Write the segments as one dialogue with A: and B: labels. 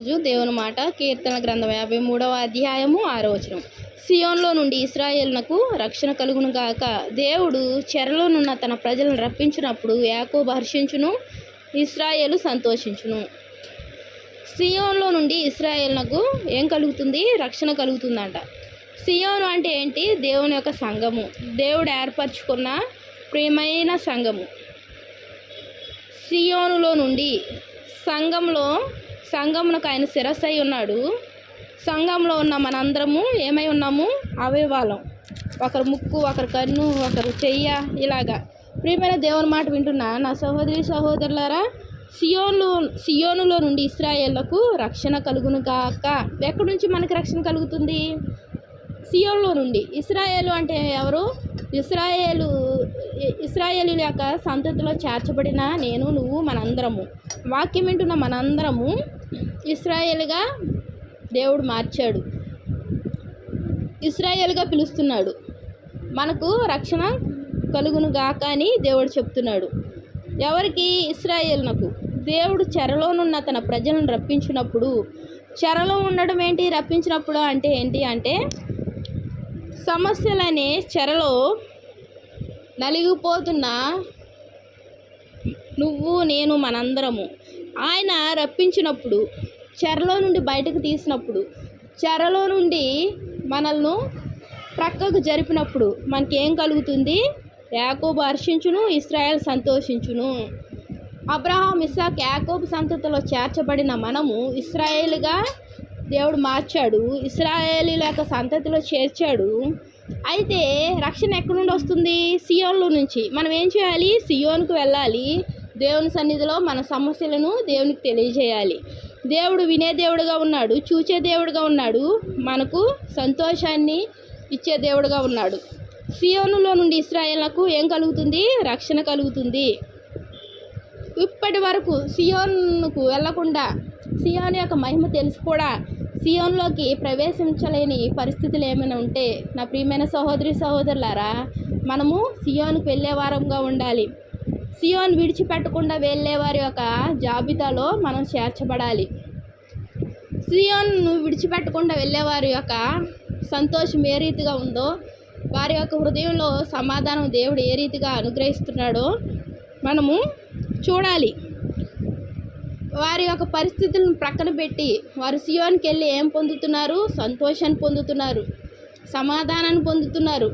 A: రోజు దేవుని మాట కీర్తన గ్రంథం యాభై మూడవ అధ్యాయము ఆరో వచనం. సియోన్లో నుండి ఇస్రాయేల్నకు రక్షణ కలుగును గాక. దేవుడు చెరలోనున్న తన ప్రజలను రప్పించినప్పుడు యాకోబు హర్షించును ఇస్రాయేలు సంతోషించును. సియోన్లో నుండి ఇస్రాయేల్నకు ఏం కలుగుతుంది? రక్షణ కలుగుతుందంట. సియోను అంటే ఏంటి? దేవుని యొక్క సంఘము. దేవుడు ఏర్పరచుకున్న ప్రియమైన సంఘము. సియోనులో నుండి సంఘంలో సంఘమునకు ఆయన శిరస్సు అయి ఉన్నాడు. సంఘంలో ఉన్న మనందరము ఏమై ఉన్నాము? అవయవాలం ఒకరు ముక్కు ఒకరు కన్ను ఒకరు చెయ్య ఇలాగా. ప్రియమైన దేవుని మాట వింటున్నా? నా సహోదరి సహోదరులారా సియోన్లో సియోనులో నుండి ఇస్రాయేళ్ళకు రక్షణ కలుగును కాక ఎక్కడి నుంచి మనకి రక్షణ కలుగుతుంది? సియోన్లో నుండి. ఇస్రాయేలు అంటే ఎవరు? ఇస్రాయేలు ఇస్రాయేలు యొక్క సంతతిలో చేర్చబడిన నేను నువ్వు మనందరము. వాక్యం వింటున్న మనందరము ఇస్రాయేల్గా దేవుడు మార్చాడు. ఇస్రాయేల్గా పిలుస్తున్నాడు. మనకు రక్షణ కలుగును గాక అని దేవుడు చెప్తున్నాడు. ఎవరికి? ఇస్రాయేల్నకు. దేవుడు చెరలోనున్న తన ప్రజలను రప్పించినప్పుడు చెరలో ఉండడం ఏంటి? రప్పించినప్పుడు అంటే ఏంటి అంటే సమస్యలనే చెరలో నలిగిపోతున్న నువ్వు నేను మనందరము. ఆయన రప్పించినప్పుడు చెరలో నుండి బయటకు తీసినప్పుడు చెరలో నుండి మనల్ని ప్రక్కకు జరిపినప్పుడు మనకి ఏం కలుగుతుంది? యాకోబు హర్షించును ఇస్రాయల్ సంతోషించును. అబ్రహాం ఇస్సాక్ యాకోబు సంతతిలో చేర్చబడిన మనము ఇస్రాయేల్గా దేవుడు మార్చాడు. ఇస్రాయేలీల యొక్క సంతతిలో చేర్చాడు. అయితే రక్షణ ఎక్కడి నుండి వస్తుంది? సియోన్లో నుంచి. మనం ఏం చేయాలి? సియోన్కు వెళ్ళాలి. దేవుని సన్నిధిలో మన సమస్యలను దేవునికి తెలియజేయాలి. దేవుడు వినే దేవుడుగా ఉన్నాడు చూచే దేవుడుగా ఉన్నాడు మనకు సంతోషాన్ని ఇచ్చే దేవుడుగా ఉన్నాడు. సియోనులో నుండి ఇస్రాయేళ్ళకు ఏం కలుగుతుంది? రక్షణ కలుగుతుంది. ఇప్పటి వరకు సియోన్కు వెళ్ళకుండా సియోన్ యొక్క మహిమ తెలిసి కూడా సియోన్లోకి ప్రవేశించలేని పరిస్థితులు ఏమైనా ఉంటే నా ప్రియమైన సహోదరి సహోదరులారా మనము సియోన్కు వెళ్ళే వారంగా ఉండాలి. సియోన్ విడిచిపెట్టకుండా వెళ్ళే వారి యొక్క జాబితాలో మనం చేర్చబడాలి. సియోన్ను విడిచిపెట్టకుండా వెళ్ళేవారి యొక్క సంతోషం ఏ రీతిగా ఉందో వారి యొక్క హృదయంలో సమాధానం దేవుడు ఏ రీతిగా అనుగ్రహిస్తున్నాడో మనము చూడాలి. వారి యొక్క పరిస్థితులను ప్రక్కన పెట్టి వారు సియోన్కి వెళ్ళి ఏం పొందుతున్నారు? సంతోషాన్ని పొందుతున్నారు. సమాధానాన్ని పొందుతున్నారు.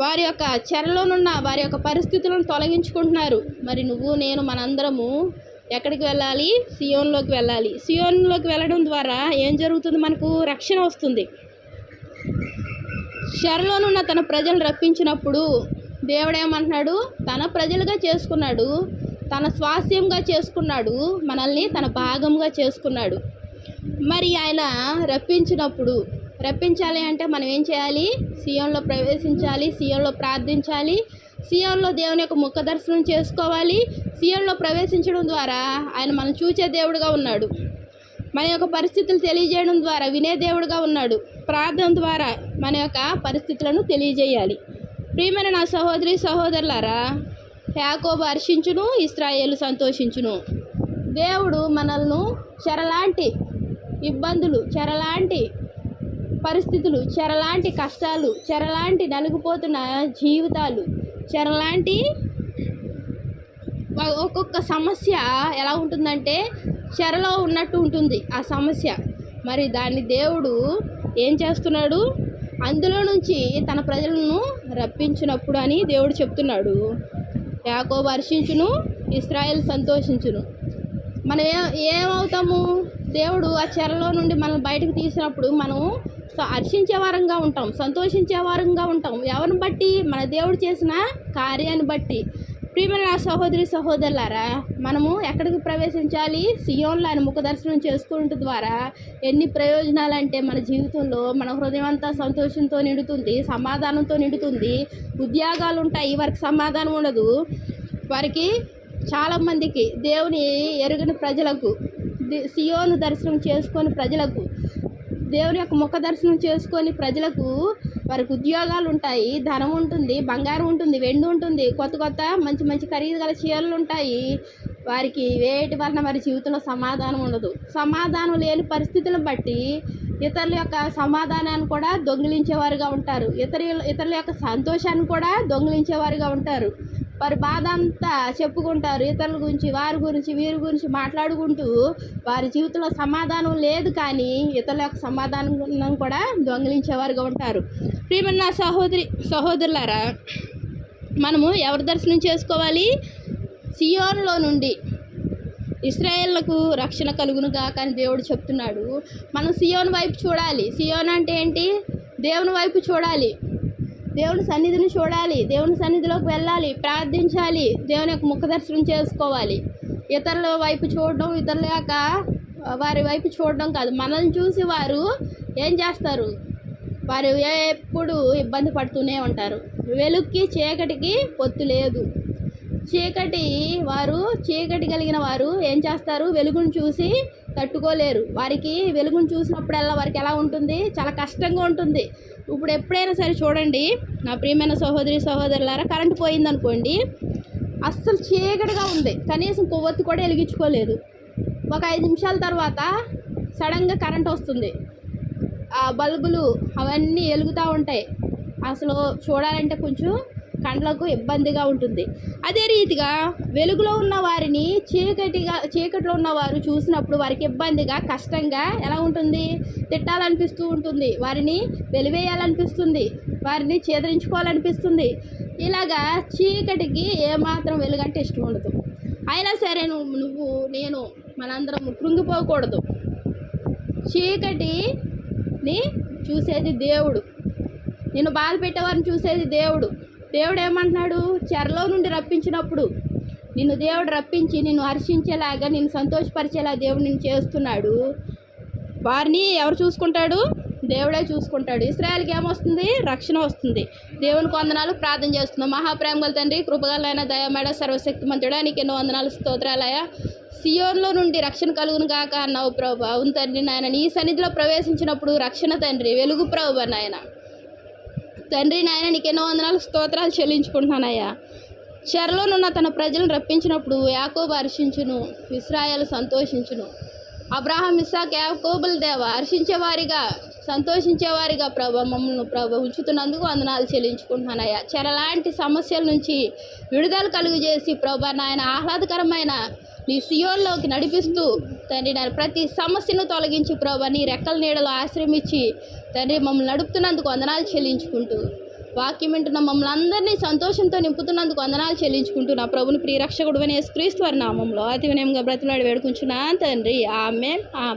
A: వారి యొక్క చెరలోనున్న వారి యొక్క పరిస్థితులను తొలగించుకుంటున్నారు. మరి నువ్వు నేను మనందరము ఎక్కడికి వెళ్ళాలి? సియోన్లోకి వెళ్ళాలి. సియోన్లోకి వెళ్ళడం ద్వారా ఏం జరుగుతుంది? మనకు రక్షణ వస్తుంది. చెరలోనున్న తన ప్రజలు రప్పించినప్పుడు దేవుడు ఏమంటున్నాడు? తన ప్రజలుగా చేసుకున్నాడు. తన స్వాస్యంగా చేసుకున్నాడు. మనల్ని తన భాగంగా చేసుకున్నాడు. మరి ఆయన రప్పించినప్పుడు రప్పించాలి అంటే మనం ఏం చేయాలి? సియోన్లో ప్రవేశించాలి సియోన్లో ప్రార్థించాలి సియోన్లో దేవుని యొక్క ముఖ దర్శనం చేసుకోవాలి. సియోన్లో ప్రవేశించడం ద్వారా ఆయన మనం చూచే దేవుడుగా ఉన్నాడు. మన యొక్క పరిస్థితులు తెలియజేయడం ద్వారా వినే దేవుడుగా ఉన్నాడు. ప్రార్థన ద్వారా మన యొక్క పరిస్థితులను తెలియజేయాలి. ప్రియమైన నా సహోదరి సహోదరులారా యాకోబు హర్షించును ఇస్రాయేలు సంతోషించును. దేవుడు మనల్ని చెరలాంటి ఇబ్బందులు చెరలాంటి పరిస్థితులు చెరలాంటి కష్టాలు చెరలాంటి నలిగిపోతున్న జీవితాలు చెరలాంటి ఒక్కొక్క సమస్య ఎలా ఉంటుందంటే చెరలో ఉన్నట్టు ఉంటుంది ఆ సమస్య. మరి దాన్ని దేవుడు ఏం చేస్తున్నాడు? అందులో నుంచి తన ప్రజలను రప్పించినప్పుడు అని దేవుడు చెప్తున్నాడు. యాకో వర్షించును ఇస్రాయల్ సంతోషించును. మనం ఏ ఏమవుతాము? దేవుడు ఆ చెరలో నుండి మనం బయటకు తీసినప్పుడు మనం సో హర్షించే వారంగా ఉంటాం సంతోషించే వారంగా ఉంటాం. ఎవరిని బట్టి? మన దేవుడు చేసిన కార్యాన్ని బట్టి. ప్రియమైన నా సహోదరి సహోదరులారా మనము ఎక్కడికి ప్రవేశించాలి? సియోన్లో ఆయన ముఖ దర్శనం చేసుకుంటు ద్వారా ఎన్ని ప్రయోజనాలు అంటే మన జీవితంలో మన హృదయం అంతా సంతోషంతో నిండుతుంది సమాధానంతో నిండుతుంది. ఉద్యోగాలు ఉంటాయి వారికి సమాధానం ఉండదు. వారికి చాలామందికి దేవుని ఎరుగని ప్రజలకు సియోను దర్శనం చేసుకొని ప్రజలకు దేవుని యొక్క ముఖ దర్శనం చేసుకొని ప్రజలకు వారికి ఉద్యోగాలు ఉంటాయి ధనం ఉంటుంది బంగారం ఉంటుంది వెండి ఉంటుంది కొత్త కొత్త మంచి మంచి ఖరీదు గల చీరలు ఉంటాయి. వారికి వేటి వలన వారి జీవితంలో సమాధానం ఉండదు. సమాధానం లేని పరిస్థితులను బట్టి ఇతరుల యొక్క సమాధానాన్ని కూడా దొంగిలించేవారుగా ఉంటారు. ఇతరుల ఇతరుల యొక్క సంతోషాన్ని కూడా దొంగిలించేవారుగా ఉంటారు. వారి బాధ అంతా చెప్పుకుంటారు. ఇతరుల గురించి వారి గురించి వీరి గురించి మాట్లాడుకుంటూ వారి జీవితంలో సమాధానం లేదు కానీ ఇతరుల యొక్క సమాధానం కూడా దొంగిలించేవారుగా ఉంటారు. ప్రియమైన సహోదరి సహోదరులారా మనము ఎవరి దర్శనం చేసుకోవాలి? సియోన్లో నుండి. ఇస్రాయేళ్ళకు రక్షణ కలుగును కానీ దేవుడు చెప్తున్నాడు. మనం సియోన్ వైపు చూడాలి. సియోన్ అంటే ఏంటి? దేవుని వైపు చూడాలి. దేవుని సన్నిధిని చూడాలి దేవుని సన్నిధిలోకి వెళ్ళాలి ప్రార్థించాలి దేవుని యొక్క ముఖ దర్శనం చేసుకోవాలి. ఇతరుల వైపు చూడడం ఇతరుల యొక్క వారి వైపు చూడడం కాదు. మనల్ని చూసి వారు ఏం చేస్తారు? వారు ఎప్పుడు ఇబ్బంది పడుతూనే ఉంటారు. వెలుక్కి చీకటికి పొత్తు లేదు. చీకటి వారు చీకటి కలిగిన వారు ఏం చేస్తారు? వెలుగును చూసి తట్టుకోలేరు. వారికి వెలుగును చూసినప్పుడల్లా వారికి ఎలా ఉంటుంది? చాలా కష్టంగా ఉంటుంది. ఇప్పుడు ఎప్పుడైనా సరే చూడండి. నా ప్రియమైన సహోదరి సహోదరులారా కరెంటు పోయిందనుకోండి. అస్సలు చీకటిగా ఉంది. కనీసం కొవ్వొత్తి కూడా వెలిగించుకోలేదు. ఒక ఐదు నిమిషాల తర్వాత సడన్గా కరెంట్ వస్తుంది. ఆ బల్బులు అవన్నీ వెలుగుతూ ఉంటాయి. అసలు చూడాలంటే కొంచెం కండ్లకు ఇబ్బందిగా ఉంటుంది. అదే రీతిగా వెలుగులో ఉన్న వారిని చీకటిగా చీకటిలో ఉన్నవారు చూసినప్పుడు వారికి ఇబ్బందిగా కష్టంగా ఎలా ఉంటుంది? తిట్టాలనిపిస్తూ ఉంటుంది. వారిని వెలివేయాలనిపిస్తుంది. వారిని చేదరించుకోవాలనిపిస్తుంది. ఇలాగా చీకటికి ఏమాత్రం వెలుగంటే ఇష్టం ఉండదు. అయినా సరే నువ్వు నువ్వు నేను మనందరం కృంగిపోకూడదు. చీకటిని చూసేది దేవుడు. నిన్ను బాధ పెట్టేవారిని చూసేది దేవుడు. దేవుడు ఏమంటున్నాడు చెరలో నుండి రప్పించినప్పుడు నిన్ను దేవుడు రప్పించి నిన్ను హర్షించేలాగా నిన్ను సంతోషపరిచేలా దేవుడు నిన్ను చేస్తున్నాడు. వారిని ఎవరు చూసుకుంటాడు? దేవుడే చూసుకుంటాడు. ఇస్రాయల్కి ఏమొస్తుంది? రక్షణ వస్తుంది. దేవునికి వందనాలు ప్రార్థన చేస్తున్నాం. మహాప్రేమ గల తండ్రి కృపగలైన దయమేడ సర్వశక్తి మంతుడా నీకు ఎన్నో వందనాలు స్తోత్రాలయ సియోన్లో నుండి రక్షణ కలుగును గాక అన్నావు ప్రభు. అవును తండ్రి నాయన నీ సన్నిధిలో ప్రవేశించినప్పుడు రక్షణ తండ్రి వెలుగు ప్రభు నాయన. తండ్రి నాయన నీకు ఎన్నో వందనాలు స్తోత్రాలు చెల్లించుకుంటున్నానయ్యా. చెరలోనున్న తన ప్రజలను రప్పించినప్పుడు యాకోబు హర్షించును ఇస్రాయలు సంతోషించును. అబ్రాహం ఇస్సాక్ యాకోబుల దేవ హర్షించేవారిగా సంతోషించేవారిగా ప్రభ మమ్మల్ని ప్రభ ఉంచుతున్నందుకు వందనాలు చెల్లించుకుంటున్నానయ్యా. చెరలాంటి సమస్యల నుంచి విడుదల కలుగు చేసి ప్రభ నాయన ఆహ్లాదకరమైన నీ సియోల్లోకి నడిపిస్తూ తండ్రి నాయన ప్రతి సమస్యను తొలగించి ప్రభ నీ రెక్కల నీడలో ఆశ్రమించి తండ్రి మమ్మల్ని నడుపుతున్నందుకు వందనాలు చెల్లించుకుంటూ వాక్యం వింటున్న మమ్మల్ని అందరినీ సంతోషంతో నింపుతున్నందుకు వందనాలు చెల్లించుకుంటూ నా ప్రభుని ప్రియరక్షకుడు అనే క్రీస్తు వారి నామంలో అతి వినయంగా బ్రతిలాడి వేడుకుంటున్నాను తండ్రి. ఆమెన్. ఆమె